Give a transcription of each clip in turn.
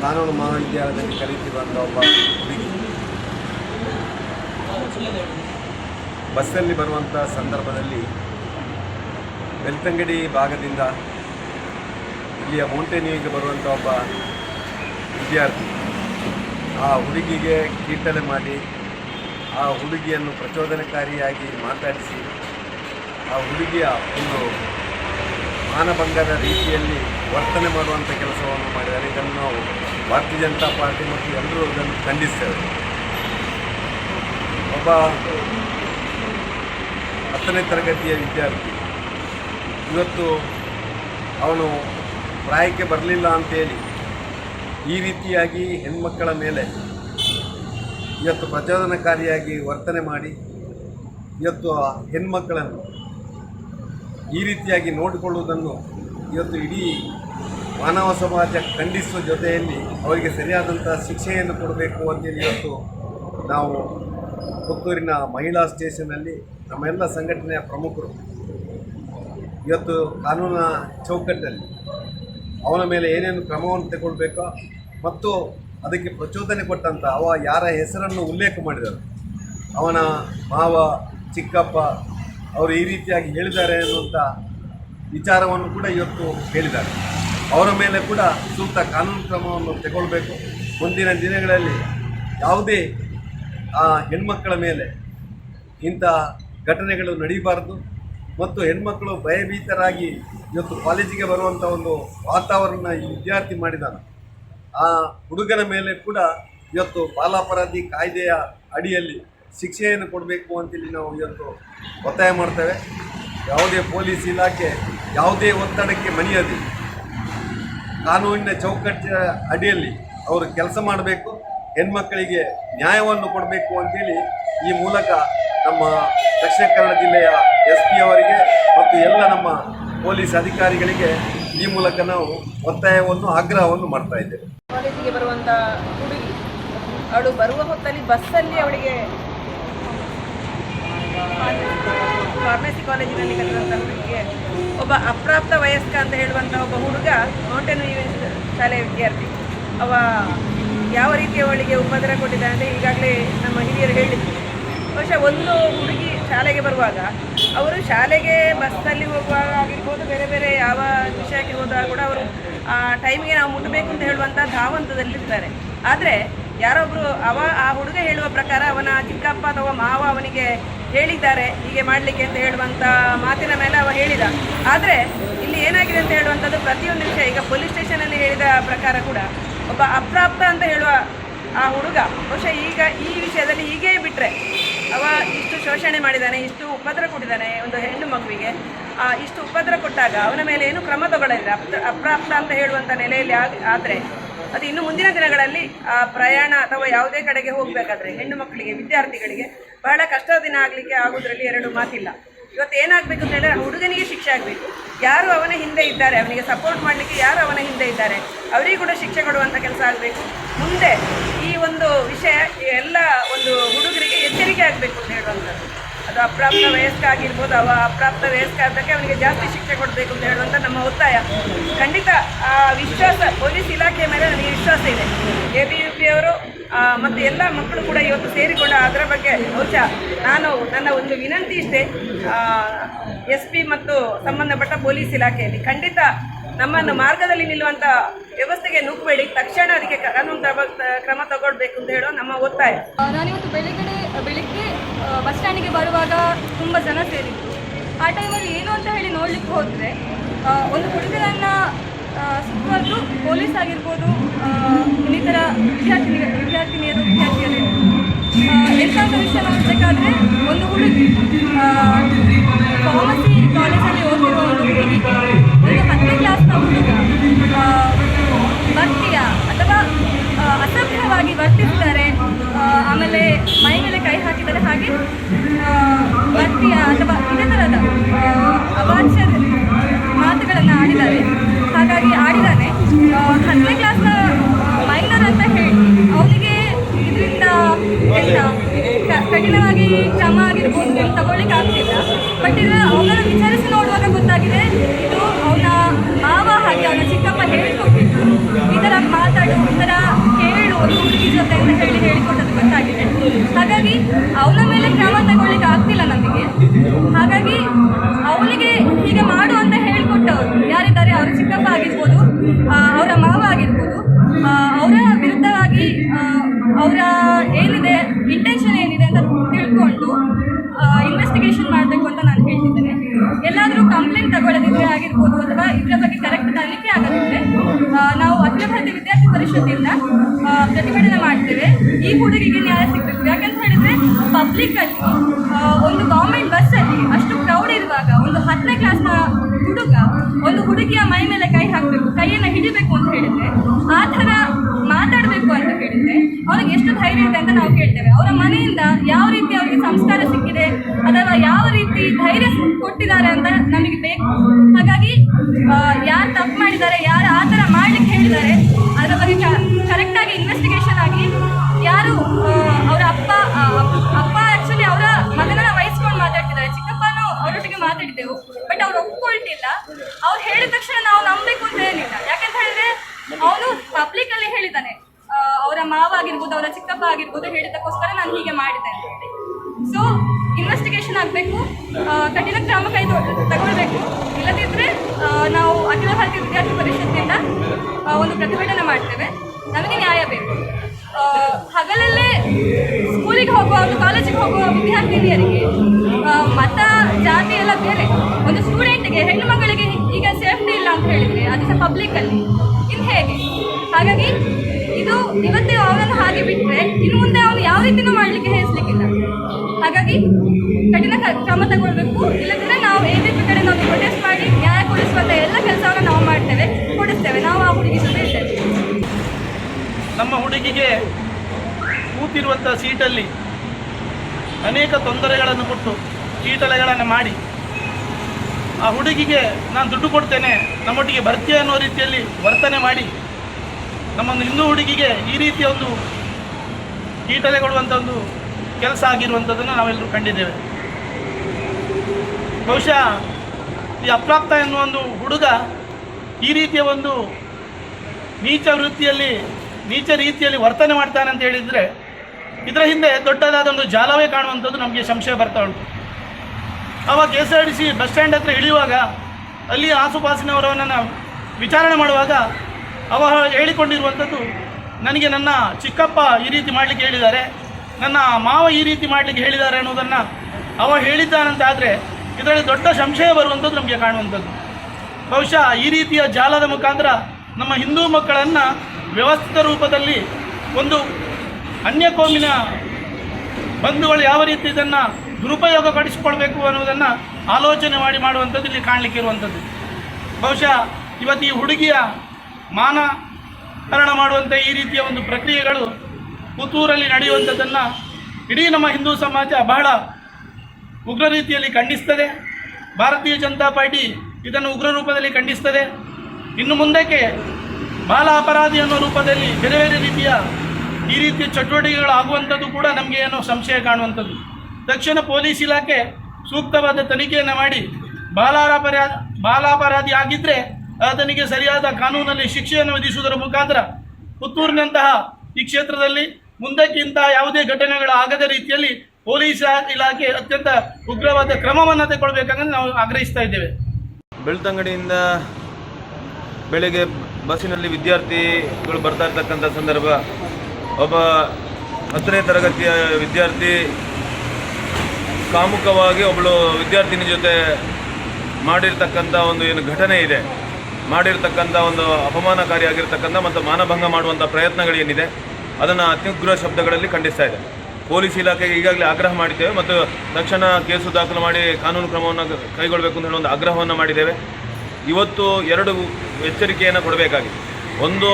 ಕಾನೂನು ಮಹಾವಿದ್ಯಾಲಯದಲ್ಲಿ ಕಲಿತಿರುವಂಥ ಒಬ್ಬ ಹುಡುಗಿ. ಬಸ್ಸಲ್ಲಿ ಬರುವಂಥ ಸಂದರ್ಭದಲ್ಲಿ ಬೆಳ್ತಂಗಡಿ ಭಾಗದಿಂದ ಇಲ್ಲಿಯ ಮೌಂಟೇನಿಗೆ ಬರುವಂಥ ಒಬ್ಬ ವಿದ್ಯಾರ್ಥಿ ಆ ಹುಡುಗಿಗೆ ಕೀರ್ತನೆ ಮಾಡಿ, ಆ ಹುಡುಗಿಯನ್ನು ಪ್ರಚೋದನಕಾರಿಯಾಗಿ ಮಾತಾಡಿಸಿ, ಆ ಹುಡುಗಿಯ ಒಂದು ಮಾನಭಂಗದ ರೀತಿಯಲ್ಲಿ ವರ್ತನೆ ಮಾಡುವಂಥ ಕೆಲಸವನ್ನು ಮಾಡಿದ್ದಾರೆ. ಇದನ್ನು ನಾವು ಭಾರತೀಯ ಜನತಾ ಪಾರ್ಟಿ ಮತ್ತು ಎಲ್ಲರೂ ಇದನ್ನು ಖಂಡಿಸ್ತೇವೆ. ಒಬ್ಬ ಹತ್ತನೇ ತರಗತಿಯ ವಿದ್ಯಾರ್ಥಿ, ಇವತ್ತು ಅವನು ಪ್ರಾಯಕ್ಕೆ ಬರಲಿಲ್ಲ ಅಂತೇಳಿ ಈ ರೀತಿಯಾಗಿ ಹೆಣ್ಮಕ್ಕಳ ಮೇಲೆ ಇವತ್ತು ಪ್ರಚೋದನಕಾರಿಯಾಗಿ ವರ್ತನೆ ಮಾಡಿ ಇವತ್ತು ಆ ಹೆಣ್ಮಕ್ಕಳನ್ನು ಈ ರೀತಿಯಾಗಿ ನೋಡಿಕೊಳ್ಳುವುದನ್ನು ಇವತ್ತು ಇಡೀ ಮಾನವ ಸಮಾಜ ಖಂಡಿಸುವ ಜೊತೆಯಲ್ಲಿ ಅವರಿಗೆ ಸರಿಯಾದಂಥ ಶಿಕ್ಷೆಯನ್ನು ಕೊಡಬೇಕು ಅಂತೇಳಿ ಇವತ್ತು ನಾವು ಪುತ್ತೂರಿನ ಮಹಿಳಾ ಸ್ಟೇಷನ್ನಲ್ಲಿ ನಮ್ಮೆಲ್ಲ ಸಂಘಟನೆಯ ಪ್ರಮುಖರು ಇವತ್ತು ಕಾನೂನ ಚೌಕಟ್ಟಲ್ಲಿ ಅವನ ಮೇಲೆ ಏನೇನು ಕ್ರಮವನ್ನು ತಗೊಳ್ಬೇಕೋ ಮತ್ತು ಅದಕ್ಕೆ ಪ್ರಚೋದನೆ ಕೊಟ್ಟಂಥ ಅವ ಯಾರ ಹೆಸರನ್ನು ಉಲ್ಲೇಖ ಮಾಡಿದರು ಅವನ ಮಾವ, ಚಿಕ್ಕಪ್ಪ ಅವರು ಈ ರೀತಿಯಾಗಿ ಹೇಳಿದ್ದಾರೆ ಅನ್ನುವಂಥ ವಿಚಾರವನ್ನು ಕೂಡ ಇವತ್ತು ಹೇಳಿದ್ದಾರೆ. ಅವರ ಮೇಲೆ ಕೂಡ ಸೂಕ್ತ ಕಾನೂನು ಕ್ರಮವನ್ನು ತಗೊಳ್ಬೇಕು. ಮುಂದಿನ ದಿನಗಳಲ್ಲಿ ಯಾವುದೇ, ಆ, ಹೆಣ್ಮಕ್ಕಳ ಮೇಲೆ ಇಂಥ ಘಟನೆಗಳು ನಡೀಬಾರ್ದು ಮತ್ತು ಹೆಣ್ಮಕ್ಕಳು ಭಯಭೀತರಾಗಿ ಇವತ್ತು ಕಾಲೇಜಿಗೆ ಬರುವಂಥ ಒಂದು ವಾತಾವರಣ ವಿದ್ಯಾರ್ಥಿ ಮಾಡಿದಾನೆ. ಆ ಹುಡುಗನ ಮೇಲೆ ಕೂಡ ಇವತ್ತು ಬಾಲಾಪರಾಧಿ ಕಾಯ್ದೆಯ ಅಡಿಯಲ್ಲಿ ಶಿಕ್ಷೆಯನ್ನು ಕೊಡಬೇಕು ಅಂತೇಳಿ ನಾವು ಇವತ್ತು ಒತ್ತಾಯ ಮಾಡ್ತೇವೆ. ಯಾವುದೇ ಪೊಲೀಸ್ ಇಲಾಖೆ ಯಾವುದೇ ಒತ್ತಡಕ್ಕೆ ಮಣಿಯದೆ ಕಾನೂನಿನ ಚೌಕಟ್ಟಿನ ಅಡಿಯಲ್ಲಿ ಅವರು ಕೆಲಸ ಮಾಡಬೇಕು, ಹೆಣ್ಮಕ್ಕಳಿಗೆ ನ್ಯಾಯವನ್ನು ಕೊಡಬೇಕು ಅಂತೇಳಿ ಈ ಮೂಲಕ ನಮ್ಮ ದಕ್ಷಿಣ ಕನ್ನಡ ಜಿಲ್ಲೆಯ ಎಸ್ ಪಿ ಅವರಿಗೆ ಮತ್ತು ಎಲ್ಲ ನಮ್ಮ ಪೊಲೀಸ್ ಅಧಿಕಾರಿಗಳಿಗೆ ಈ ಮೂಲಕ ನಾವು ಒತ್ತಾಯವನ್ನು, ಆಗ್ರಹವನ್ನು ಮಾಡ್ತಾ ಇದ್ದೇವೆ. ಕಾಲೇಜಿಗೆ ಬರುವಂತ ಹುಡುಗಿ, ಅವಳು ಬರುವ ಹೊತ್ತಲ್ಲಿ ಬಸ್ಸಲ್ಲಿ ಅವಳಿಗೆ ಫಾರ್ಮಸಿ ಕಾಲೇಜಿನಲ್ಲಿ ಕಲಿತಂಥ ಹುಡುಗಿಗೆ ಒಬ್ಬ ಅಪ್ರಾಪ್ತ ವಯಸ್ಕ ಅಂತ ಹೇಳುವಂಥ ಒಬ್ಬ ಹುಡುಗ ಮೌಂಟೇನ್ ಶಾಲೆಯ ವಿದ್ಯಾರ್ಥಿ. ಅವ ಯಾವ ರೀತಿ ಅವಳಿಗೆ ಉಪದ್ರ ಕೊಟ್ಟಿದ್ದಾನೆ ಈಗಾಗಲೇ ನಮ್ಮ ಹಿರಿಯರು ಹೇಳಿದ್ರು. ಬಹುಶಃ ಒಂದು ಹುಡುಗಿ ಶಾಲೆಗೆ ಬರುವಾಗ ಅವರು ಶಾಲೆಗೆ ಬಸ್ನಲ್ಲಿ ಹೋಗುವಾಗ ಆಗಿರ್ಬೋದು, ಬೇರೆ ಬೇರೆ ಯಾವ ವಿಷಯಕ್ಕೆ ಹೋದಾಗ ಕೂಡ ಅವರು, ಆ ಟೈಮಿಗೆ ನಾವು ಮುಟ್ಟಬೇಕು ಅಂತ ಹೇಳುವಂಥ ಧಾವಂತದಲ್ಲಿರ್ತಾರೆ. ಆದರೆ ಯಾರೊಬ್ಬರು ಅವ, ಆ ಹುಡುಗ ಹೇಳುವ ಪ್ರಕಾರ ಅವನ ಚಿಕ್ಕಪ್ಪ ಅಥವಾ ಮಾವ ಅವನಿಗೆ ಹೇಳಿದ್ದಾರೆ, ಹೀಗೆ ಮಾಡಲಿಕ್ಕೆ ಅಂತ ಹೇಳುವಂಥ ಮಾತಿನ ಮೇಲೆ ಅವ ಹೇಳಿದ. ಆದರೆ, ಇಲ್ಲಿ ಏನಾಗಿದೆ ಅಂತ ಹೇಳುವಂಥದ್ದು ಪ್ರತಿಯೊಂದು ವಿಷಯ, ಈಗ ಪೊಲೀಸ್ ಸ್ಟೇಷನಲ್ಲಿ ಹೇಳಿದ ಪ್ರಕಾರ ಕೂಡ ಒಬ್ಬ ಅಪ್ರಾಪ್ತ ಅಂತ ಹೇಳುವ ಆ ಹುಡುಗ, ಬಹುಶಃ ಈಗ ಈ ವಿಷಯದಲ್ಲಿ ಹೀಗೇ ಬಿಟ್ಟರೆ ಶೋಷಣೆ ಮಾಡಿದ್ದಾನೆ, ಇಷ್ಟು ಉಪದ್ರ ಕೊಟ್ಟಿದ್ದಾನೆ ಒಂದು ಹೆಣ್ಣು ಮಗುವಿಗೆ. ಇಷ್ಟು ಉಪದ್ರ ಕೊಟ್ಟಾಗ ಅವನ ಮೇಲೆ ಏನು ಕ್ರಮ ತಗೊಳ್ಳಿಲ್ಲ ಅಪ್ರಾಪ್ತ ಅಂತ ಹೇಳುವಂಥ ನೆಲೆಯಲ್ಲಿ ಆದರೆ ಅದು ಇನ್ನು ಮುಂದಿನ ದಿನಗಳಲ್ಲಿ ಆ ಪ್ರಯಾಣ ಅಥವಾ ಯಾವುದೇ ಕಡೆಗೆ ಹೋಗಬೇಕಾದ್ರೆ ಹೆಣ್ಣು ಮಕ್ಕಳಿಗೆ, ವಿದ್ಯಾರ್ಥಿಗಳಿಗೆ ಬಹಳ ಕಷ್ಟದ ದಿನ ಆಗಲಿಕ್ಕೆ ಆಗೋದ್ರಲ್ಲಿ ಎರಡು ಮಾತಿಲ್ಲ. ಇವತ್ತು ಏನಾಗಬೇಕು ಅಂತ ಹೇಳಿದ್ರೆ, ಹುಡುಗನಿಗೆ ಶಿಕ್ಷೆ ಆಗಬೇಕು. ಯಾರು ಅವನ ಹಿಂದೆ ಇದ್ದಾರೆ, ಅವನಿಗೆ ಸಪೋರ್ಟ್ ಮಾಡಲಿಕ್ಕೆ ಯಾರು ಅವನ ಹಿಂದೆ ಇದ್ದಾರೆ, ಅವರಿಗೂ ಕೂಡ ಶಿಕ್ಷೆ ಕೊಡುವಂಥ ಕೆಲಸ ಆಗಬೇಕು. ಮುಂದೆ ಈ ಒಂದು ವಿಷಯ ಎಲ್ಲ ಒಂದು ಹುಡುಗರಿಗೆ ಎಚ್ಚರಿಕೆ ಆಗಬೇಕು ಅಂತ ಹೇಳುವಂಥದ್ದು. ಅದು ಅಪ್ರಾಪ್ತ ವಯಸ್ಕ ಆಗಿರ್ಬೋದು, ಅವ ಅಪ್ರಾಪ್ತ ವಯಸ್ಕ ಆದಕ್ಕೆ ಅವನಿಗೆ ಜಾಸ್ತಿ ಶಿಕ್ಷೆ ಕೊಡಬೇಕು ಅಂತ ಹೇಳುವಂಥ ನಮ್ಮ ಒತ್ತಾಯ. ಖಂಡಿತ ಆ ವಿಶ್ವಾಸ, ಪೊಲೀಸ್ ಇಲಾಖೆ ಮೇಲೆ ನನಗೆ ವಿಶ್ವಾಸ ಇದೆ. ಎ ಬಿ ಯು ಪಿ ಅವರು ಮತ್ತು ಎಲ್ಲ ಮಕ್ಕಳು ಕೂಡ ಇವತ್ತು ಸೇರಿಕೊಂಡು ಅದರ ಬಗ್ಗೆ ಬಹುಶಃ ನಾನು ನನ್ನ ಒಂದು ವಿನಂತಿ ಇಷ್ಟೇ. ಎಸ್ ಪಿ ಮತ್ತು ಸಂಬಂಧಪಟ್ಟ ಪೊಲೀಸ್ ಇಲಾಖೆಯಲ್ಲಿ ಖಂಡಿತ ನಮ್ಮನ್ನು ಮಾರ್ಗದಲ್ಲಿ ನಿಲ್ಲುವಂಥ ವ್ಯವಸ್ಥೆಗೆ ನುಗ್ಗಬೇಡಿ ತಕ್ಷಣ ಅದಕ್ಕೆ ಕಾನೂನು ಕ್ರಮ- ಕ್ರಮ ತಗೊಳ್ಬೇಕು ಅಂತ ಹೇಳೋ ನಮ್ಮ ಒತ್ತಾಯ. ನಾನಿವತ್ತು ಬೆಳಗಡೆ ಬೆಳಿಗ್ಗೆ ಬಸ್ ಸ್ಟ್ಯಾಂಡಿಗೆ ಬರುವಾಗ ತುಂಬ ಜನ ಸೇರಿದ್ರು. ಆ ಟೈಮಲ್ಲಿ ಏನು ಅಂತ ಹೇಳಿ ನೋಡಲಿಕ್ಕೆ ಹೋದರೆ ಒಂದು ಹುಡುಗರನ್ನು ಸುತ್ತುವರೆದು ಪೊಲೀಸ್ ಆಗಿರ್ಬೋದು ಇನ್ನಿತರ ವಿದ್ಯಾರ್ಥಿನಿ ವಿದ್ಯಾರ್ಥಿನಿಯರು, ವಿದ್ಯಾರ್ಥಿಯರು. ಎಂಥ ವಿಷಯ ನೋಡಬೇಕಾದ್ರೆ ಒಂದು ಹುಡುಗಿ ಫಾರ್ಮಸಿ ಕಾಲೇಜಲ್ಲಿ ಓದಿರುವ ಒಂದು ಹುಡುಗಿ, ಒಂದು ಹತ್ತನೇ ಕ್ಲಾಸ್ನ ಹುಡುಗ ಬರ್ತೀಯ ಅಥವಾ ಅಸಭ್ಯವಾಗಿ ವರ್ತಿಸಿದ್ದಾರೆ ಆಮೇಲೆ ಮೈ ಮೇಲೆ ಕೈ ಹಾಕಿದರೆ ಹಾಗೆ ಬರ್ತೀಯ ಅಥವಾ ಇದೇ ಥರದ ಅವಾಚ್ಯ ಮಾತುಗಳನ್ನು ಆಡಿದ್ದಾರೆ. ಹಾಗಾಗಿ ಆಡಿದ್ದಾನೆ. ಹತ್ತನೇ ಕ್ಲಾಸ್ನ ಮೈನರ್ ಅಂತ ಹೇಳಿ, ಅವನಿಗೆ ಇದರಿಂದ ಕಠಿಣವಾಗಿ ಕ್ರಮ ಆಗಿರ್ಬೋದು ತಗೊಳ್ಳಿಕ್ಕೆ ಆಗ್ತಿಲ್ಲ ಬಟ್ ಇದು ಅವನ ವಿಚಾರಿಸಿ ಅವರ ಏನಿದೆ ಇಂಟೆನ್ಷನ್ ಏನಿದೆ ಅಂತ ತಿಳ್ಕೊಂಡು ಇನ್ವೆಸ್ಟಿಗೇಷನ್ ಮಾಡಬೇಕು ಅಂತ ನಾನು ಹೇಳ್ತಿದ್ದೇನೆ. ಎಲ್ಲಾದರೂ ಕಂಪ್ಲೇಂಟ್ ತಗೊಳ್ಳೋದಿದ್ರೆ ಆಗಿರ್ಬೋದು ಅಥವಾ ಇದರ ಬಗ್ಗೆ ಕರೆಕ್ಟ್ ತನಿಖೆ ಆಗುತ್ತೆ ನಾವು ಅಖಿಲ ಭಾರತೀಯ ವಿದ್ಯಾರ್ಥಿ ಪರಿಷತ್ತಿಂದ ಪ್ರತಿಭಟನೆ ಮಾಡ್ತೇವೆ. ಈ ಹುಡುಗಿಗೆ ನ್ಯಾಯ ಸಿಗಬೇಕು. ಯಾಕಂತ ಹೇಳಿದ್ರೆ ಪಬ್ಲಿಕ್ ಅಲ್ಲಿ ಆ, ಒಂದು ಗೌರ್ಮೆಂಟ್ ಬಸ್ಸಲ್ಲಿ ಅಷ್ಟು ಕ್ರೌಡ್ ಇರುವಾಗ ಒಂದು ಹತ್ತನೇ ಕ್ಲಾಸ್ನ ಹುಡುಗ ಒಂದು ಹುಡುಗಿಯ ಮೈ ಮೇಲೆ ಅಂತ ನಾವು ಕೇಳ್ತೇವೆ. ಅವರ ಮನೆಯಿಂದ ಯಾವ ರೀತಿ ಅವರಿಗೆ ಸಂಸ್ಕಾರ ಸಿಕ್ಕಿದೆ, ಅಥವಾ ಯಾವ ರೀತಿ ಧೈರ್ಯ ಕೊಟ್ಟಿದ್ದಾರೆ ಅಂತ ನಮಗೆ ಬೇಕು. ಹಾಗಾಗಿ ಯಾರು ತಪ್ಪು ಮಾಡಿದ್ದಾರೆ, ಯಾರು ಆ ಥರ ಮಾಡ್ಲಿಕ್ಕೆ ಹೇಳಿದ್ದಾರೆ, ಅದರ ಬಗ್ಗೆ ಕರೆಕ್ಟಾಗಿ ಇನ್ವೆಸ್ಟಿಗೇಷನ್ ಆಗಿರ್ಬೋದು ಹೇಳಿದಕ್ಕೋಸ್ಕರ ನಾನು ಹೀಗೆ ಮಾಡಿದೆ ಅಂತ ಹೇಳಿ. ಸೊ ಇನ್ವೆಸ್ಟಿಗೇಷನ್ ಆಗಬೇಕು. ಕಠಿಣ ಕ್ರಮ ಕೈ ತಗೊಳ್ಬೇಕು. ಇಲ್ಲದಿದ್ದರೆ ನಾವು ಅಖಿಲ ಭಾರತೀಯ ವಿದ್ಯಾರ್ಥಿ ಪರಿಷತ್ತಿಂದ ಒಂದು ಪ್ರತಿಭಟನೆ ಮಾಡ್ತೇವೆ. ನಮಗೆ ನ್ಯಾಯ ಬೇಕು. ಹಗಲಲ್ಲೇ ಸ್ಕೂಲಿಗೆ ಹೋಗುವ ಕಾಲೇಜಿಗೆ ಹೋಗುವ ವಿದ್ಯಾರ್ಥಿನಿಯರಿಗೆ ಮತ, ಜಾತಿ ಎಲ್ಲ ಬೇರೆ. ಒಂದು ಸ್ಟೂಡೆಂಟ್ಗೆ, ಹೆಣ್ಣು ಮಗಳಿಗೆ ಈಗ ಸೇಫ್ಟಿ ಇಲ್ಲ ಅಂತ ಹೇಳಿದರೆ, ಅದು ಸಹ ಪಬ್ಲಿಕ್ಕಲ್ಲಿ ಇನ್ನು ಹೇಗೆ? ಹಾಗಾಗಿ ಇದು ಇವತ್ತೇ ಅವನನ್ನು ಹಾಗೆ ಬಿಟ್ಟರೆ ಇನ್ನು ಮುಂದೆ ಅವನು ಯಾವ ರೀತಿಯೂ ಮಾಡಲಿಕ್ಕೆ ಹೇಳಿಸ್ಲಿಕ್ಕಿಲ್ಲ ಹಾಗಾಗಿ ಕಠಿಣ ಕ್ರಮ ತಗೊಳ್ಬೇಕು. ಇಲ್ಲದಿದ್ದರೆ ನಾವು ಎ ಬಿ ಪಿ ಕಡೆ ನಾವು ಪ್ರೊಟೆಸ್ಟ್ ಮಾಡಿ ನ್ಯಾಯ ಕೊಡಿಸುವಂಥ ಎಲ್ಲ ಕೆಲಸವನ್ನು ನಾವು ಮಾಡ್ತೇವೆ, ಕೊಡಿಸ್ತೇವೆ. ನಾವು ಆ ಹುಡುಗಿ ಜೊತೆ ನಮ್ಮ ಹುಡುಗಿಗೆ ಕೂತಿರುವಂಥ ಸೀಟಲ್ಲಿ ಅನೇಕ ತೊಂದರೆಗಳನ್ನು ಕೊಟ್ಟು ಕೀಟಲೆಗಳನ್ನು ಮಾಡಿ ಆ ಹುಡುಗಿಗೆ ನಾನು ದುಡ್ಡು ಕೊಡ್ತೇನೆ, ನಮ್ಮೊಟ್ಟಿಗೆ ಬರ್ತೀಯ ಅನ್ನೋ ರೀತಿಯಲ್ಲಿ ವರ್ತನೆ ಮಾಡಿ ನಮ್ಮೊಂದು ಹಿಂದೂ ಹುಡುಗಿಗೆ ಈ ರೀತಿಯ ಒಂದು ಕೀಟಲೆ ಕೊಡುವಂಥ ಒಂದು ಕೆಲಸ ಆಗಿರುವಂಥದ್ದನ್ನು ನಾವೆಲ್ಲರೂ ಕಂಡಿದ್ದೇವೆ. ಬಹುಶಃ ಈ ಅಪ್ರಾಪ್ತ ಎನ್ನುವ ಒಂದು ಹುಡುಗ ಈ ರೀತಿಯ ಒಂದು ನೀಚ ವೃತ್ತಿಯಲ್ಲಿ, ನೀಚ ರೀತಿಯಲ್ಲಿ ವರ್ತನೆ ಮಾಡ್ತಾನೆ ಅಂತ ಹೇಳಿದರೆ ಇದರ ಹಿಂದೆ ದೊಡ್ಡದಾದ ಒಂದು ಜಾಲವೇ ಕಾಣುವಂಥದ್ದು ನಮಗೆ ಸಂಶಯ ಬರ್ತಾ ಉಂಟು. ಆವಾಗ S R T C bus stand ಹತ್ರ ಇಳಿಯುವಾಗ ಅಲ್ಲಿ ಆಸುಪಾಸಿನವರನ್ನು ವಿಚಾರಣೆ ಮಾಡುವಾಗ ಅವ ಹೇಳಿಕೊಂಡಿರುವಂಥದ್ದು ನನಗೆ ನನ್ನ ಚಿಕ್ಕಪ್ಪ ಈ ರೀತಿ ಮಾಡಲಿಕ್ಕೆ ಹೇಳಿದ್ದಾರೆ, ನನ್ನ ಮಾವ ಈ ರೀತಿ ಮಾಡಲಿಕ್ಕೆ ಹೇಳಿದ್ದಾರೆ ಅನ್ನೋದನ್ನು ಅವ ಹೇಳಿದ್ದಾನಂತಾದರೆ ಇದರಲ್ಲಿ ದೊಡ್ಡ ಸಂಶಯ ಬರುವಂಥದ್ದು ನಮಗೆ ಕಾಣುವಂಥದ್ದು. ಬಹುಶಃ ಈ ರೀತಿಯ ಜಾಲದ ಮುಖಾಂತರ ನಮ್ಮ ಹಿಂದೂ ಮಕ್ಕಳನ್ನು ವ್ಯವಸ್ಥಿತ ರೂಪದಲ್ಲಿ ಒಂದು ಅನ್ಯ ಕೋಮಿನ ಬಂಧುಗಳು ಯಾವ ರೀತಿ ಇದನ್ನು ದುರುಪಯೋಗ ಪಡಿಸಿಕೊಳ್ಬೇಕು ಅನ್ನೋದನ್ನು ಆಲೋಚನೆ ಮಾಡಿ ಮಾಡುವಂಥದ್ದು ಇಲ್ಲಿ ಕಾಣಲಿಕ್ಕೆ ಇರುವಂಥದ್ದು. ಬಹುಶಃ ಇವತ್ತು ಈ ಹುಡುಗಿಯ ಮಾನಹರಣ ಮಾಡುವಂಥ ಈ ರೀತಿಯ ಒಂದು ಪ್ರಕ್ರಿಯೆಗಳು ಪುತ್ತೂರಲ್ಲಿ ನಡೆಯುವಂಥದ್ದನ್ನು ಇಡೀ ನಮ್ಮ ಹಿಂದೂ ಸಮಾಜ ಬಹಳ ಉಗ್ರ ರೀತಿಯಲ್ಲಿ ಖಂಡಿಸ್ತದೆ. ಭಾರತೀಯ ಜನತಾ ಪಾರ್ಟಿ ಇದನ್ನು ಉಗ್ರ ರೂಪದಲ್ಲಿ ಖಂಡಿಸ್ತದೆ. ಇನ್ನು ಮುಂದಕ್ಕೆ ಬಾಲ ಅಪರಾಧಿ ಅನ್ನೋ ರೂಪದಲ್ಲಿ ಬೇರೆ ಬೇರೆ ರೀತಿಯ ಈ ರೀತಿಯ ಚಟುವಟಿಕೆಗಳು ಆಗುವಂಥದ್ದು ಕೂಡ ನಮಗೆ ಏನೋ ಸಂಶಯ ಕಾಣುವಂಥದ್ದು. ತಕ್ಷಣ ಪೊಲೀಸ್ ಇಲಾಖೆ ಸೂಕ್ತವಾದ ತನಿಖೆಯನ್ನು ಮಾಡಿ ಬಾಲಾಪರಾಧ ಬಾಲಾಪರಾಧಿ ಆಗಿದ್ದರೆ ಆತನಿಗೆ ಸರಿಯಾದ ಕಾನೂನಲ್ಲಿ ಶಿಕ್ಷೆಯನ್ನು ವಿಧಿಸುವುದರ ಮುಖಾಂತರ ಪುತ್ತೂರಿನಂತಹ ಈ ಕ್ಷೇತ್ರದಲ್ಲಿ ಮುಂದಕ್ಕಿಂತ ಯಾವುದೇ ಘಟನೆಗಳು ಆಗದ ರೀತಿಯಲ್ಲಿ ಪೊಲೀಸ್ ಇಲಾಖೆ ಅತ್ಯಂತ ಉಗ್ರವಾದ ಕ್ರಮವನ್ನು ತೆಗೊಳ್ಬೇಕಂದ್ರೆ ನಾವು ಆಗ್ರಹಿಸ್ತಾ ಇದ್ದೇವೆ. ಬೆಳ್ತಂಗಡಿಯಿಂದ ಬೆಳಿಗ್ಗೆ ಬಸ್ಸಿನಲ್ಲಿ ವಿದ್ಯಾರ್ಥಿಗಳು ಬರ್ತಾ ಇರ್ತಕ್ಕಂಥ ಸಂದರ್ಭ, ಒಬ್ಬ ಹತ್ತನೇ ತರಗತಿಯ ವಿದ್ಯಾರ್ಥಿ ಕಾಮುಕವಾಗಿ ಒಬ್ಬಳು ವಿದ್ಯಾರ್ಥಿನಿ ಜೊತೆ ಮಾಡಿರ್ತಕ್ಕಂಥ ಒಂದು ಏನು ಘಟನೆ ಇದೆ. ಮಾಡಿರ್ತಕ್ಕಂಥ ಒಂದು ಅಪಮಾನಕಾರಿಯಾಗಿರ್ತಕ್ಕಂಥ ಮತ್ತು ಮಾನಭಂಗ ಮಾಡುವಂಥ ಪ್ರಯತ್ನಗಳೇನಿದೆ, ಅದನ್ನು ಅತ್ಯುಗ್ರ ಶಬ್ದಗಳಲ್ಲಿ ಖಂಡಿಸ್ತಾ ಇದೆ. ಪೊಲೀಸ್ ಇಲಾಖೆಗೆ ಈಗಾಗಲೇ ಆಗ್ರಹ ಮಾಡಿದ್ದೇವೆ ಮತ್ತು ತಕ್ಷಣ ಕೇಸು ದಾಖಲು ಮಾಡಿ ಕಾನೂನು ಕ್ರಮವನ್ನು ಕೈಗೊಳ್ಳಬೇಕು ಅಂತ ಹೇಳಿ ಒಂದು ಆಗ್ರಹವನ್ನು ಮಾಡಿದ್ದೇವೆ. ಇವತ್ತು ಎರಡು ಎಚ್ಚರಿಕೆಯನ್ನು ಕೊಡಬೇಕಾಗಿದೆ. ಒಂದು,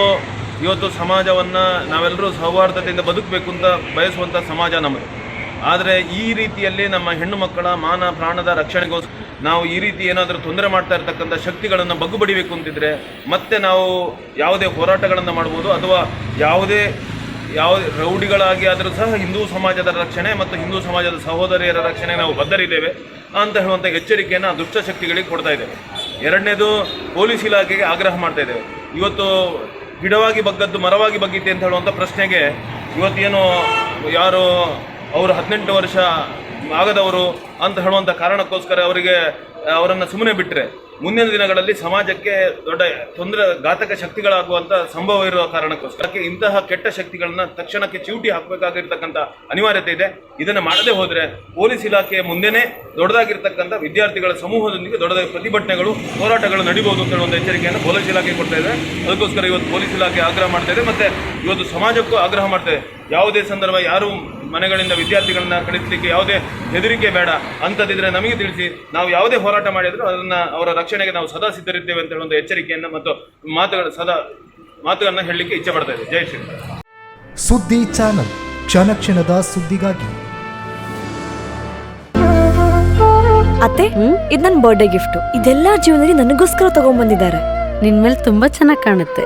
ಇವತ್ತು ಸಮಾಜವನ್ನು ನಾವೆಲ್ಲರೂ ಸೌಹಾರ್ದತೆಯಿಂದ ಬದುಕಬೇಕು ಅಂತ ಬಯಸುವಂಥ ಸಮಾಜ ನಮ್ಮದು. ಆದರೆ ಈ ರೀತಿಯಲ್ಲಿ ನಮ್ಮ ಹೆಣ್ಣು ಮಕ್ಕಳ ಮಾನ ಪ್ರಾಣದ ರಕ್ಷಣೆಗೋಸ್ಕರ ನಾವು ಈ ರೀತಿ ಏನಾದರೂ ತೊಂದರೆ ಮಾಡ್ತಾ ಇರತಕ್ಕಂಥ ಶಕ್ತಿಗಳನ್ನು ಬಗ್ಗು ಬಡಿಬೇಕು ಅಂತಿದ್ರೆ ಮತ್ತೆ ನಾವು ಯಾವುದೇ ಹೋರಾಟಗಳನ್ನು ಮಾಡ್ಬೋದು ಅಥವಾ ಯಾವುದೇ, ಯಾವ, ರೌಡಿಗಳಾಗಿ ಆದರೂ ಸಹ ಹಿಂದೂ ಸಮಾಜದ ರಕ್ಷಣೆ ಮತ್ತು ಹಿಂದೂ ಸಮಾಜದ ಸಹೋದರಿಯರ ರಕ್ಷಣೆ ನಾವು ಬದ್ಧರಿದ್ದೇವೆ ಅಂತ ಹೇಳುವಂಥ ಎಚ್ಚರಿಕೆಯನ್ನು ದುಷ್ಟಶಕ್ತಿಗಳಿಗೆ ಕೊಡ್ತಾ ಇದ್ದೇವೆ. ಎರಡನೇದು ಪೊಲೀಸ್ ಇಲಾಖೆಗೆ ಆಗ್ರಹ ಮಾಡ್ತಾ ಇದ್ದೇವೆ. ಇವತ್ತು ಗಿಡವಾಗಿ ಬಗ್ಗದ್ದು ಮರವಾಗಿ ಬಗ್ಗಿತೆ ಅಂತ ಹೇಳುವಂಥ ಪ್ರಶ್ನೆಗೆ ಇವತ್ತೇನು ಯಾರು ಅವರು ಹದಿನೆಂಟು ವರ್ಷ ಆಗದವರು ಅಂತ ಹೇಳುವಂಥ ಕಾರಣಕ್ಕೋಸ್ಕರ ಅವರಿಗೆ ಅವರನ್ನು ಸುಮ್ಮನೆ ಬಿಟ್ಟರೆ ಮುಂದಿನ ದಿನಗಳಲ್ಲಿ ಸಮಾಜಕ್ಕೆ ದೊಡ್ಡ ತೊಂದರೆ, ಘಾತಕ ಶಕ್ತಿಗಳಾಗುವಂಥ ಸಂಭವ ಇರುವ ಕಾರಣಕ್ಕೋಸ್ಕರಕ್ಕೆ ಇಂತಹ ಕೆಟ್ಟ ಶಕ್ತಿಗಳನ್ನ ತಕ್ಷಣಕ್ಕೆ ಚೀಟಿ ಹಾಕಬೇಕಾಗಿರ್ತಕ್ಕಂಥ ಅನಿವಾರ್ಯತೆ ಇದೆ. ಇದನ್ನು ಮಾಡದೆ ಹೋದರೆ ಪೊಲೀಸ್ ಇಲಾಖೆಯ ಮುಂದೆನೇ ದೊಡ್ಡದಾಗಿರ್ತಕ್ಕಂಥ ವಿದ್ಯಾರ್ಥಿಗಳ ಸಮೂಹದೊಂದಿಗೆ ದೊಡ್ಡದಾಗಿ ಪ್ರತಿಭಟನೆಗಳು, ಹೋರಾಟಗಳು ನಡೀಬಹುದು ಅಂತ ಹೇಳುವಂಥ ಎಚ್ಚರಿಕೆಯನ್ನು ಪೊಲೀಸ್ ಇಲಾಖೆ ಕೊಡ್ತಾ ಇದೆ. ಅದಕ್ಕೋಸ್ಕರ ಇವತ್ತು ಪೊಲೀಸ್ ಇಲಾಖೆ ಆಗ್ರಹ ಮಾಡ್ತಾ ಇದೆ. ಮತ್ತು ಇವತ್ತು ಸಮಾಜಕ್ಕೂ ಆಗ್ರಹ ಮಾಡ್ತಾ ಇದೆ. ಯಾವುದೇ ಸಂದರ್ಭ ಯಾರು ಮನೆಗಳಿಂದ ವಿದ್ಯಾರ್ಥಿಗಳನ್ನ ಕಳಿಸಲಿಕ್ಕೆ ಯಾವುದೇ ಹೆದರಿಕೆ ಬೇಡ ಅಂತದಿದ್ರೆ ನಮಗೆ ತಿಳಿಸಿ. ನಾವು ಯಾವುದೇ ಹೋರಾಟ ಮಾಡಿದ್ರು ಅದನ್ನ ಅವರ ರಕ್ಷಣೆಗೆ ನಾವು ಸದಾ ಸಿದ್ಧರಿದ್ದೇವೆ ಅಂತ ಒಂದು ಎಚ್ಚರಿಕೆಯನ್ನು ಮತ್ತು ಮಾತುಗಳ ಸದಾ ಮಾತುಗಳನ್ನು ಹೇಳಲಿಕ್ಕೆ ಇಚ್ಛೆ ಪಡ್ತಾ ಇದೆ ಜೈ ಶ್ರೀ ಸುದ್ದಿ ಚಾನಲ್ ಕ್ಷಣ ಕ್ಷಣದ ಸುದ್ದಿಗಾಗಿ. ಅತ್ತೆ ಇದು ನನ್ನ ಬರ್ಡೇ ಗಿಫ್ಟ್ ಇದೆಲ್ಲ ಜೀವನದಲ್ಲಿ ನನಗೋಸ್ಕರ ತಗೊಂಡ್ಬಂದಿದ್ದಾರೆ ನಿನ್ ಮೇಲೆ ತುಂಬಾ ಚೆನ್ನಾಗಿ ಕಾಣುತ್ತೆ.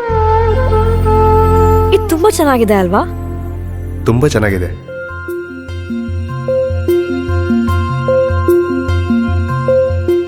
ಇದು ತುಂಬಾ ಚೆನ್ನಾಗಿದೆ ಅಲ್ವಾ? ತುಂಬಾ ಚೆನ್ನಾಗಿದೆ.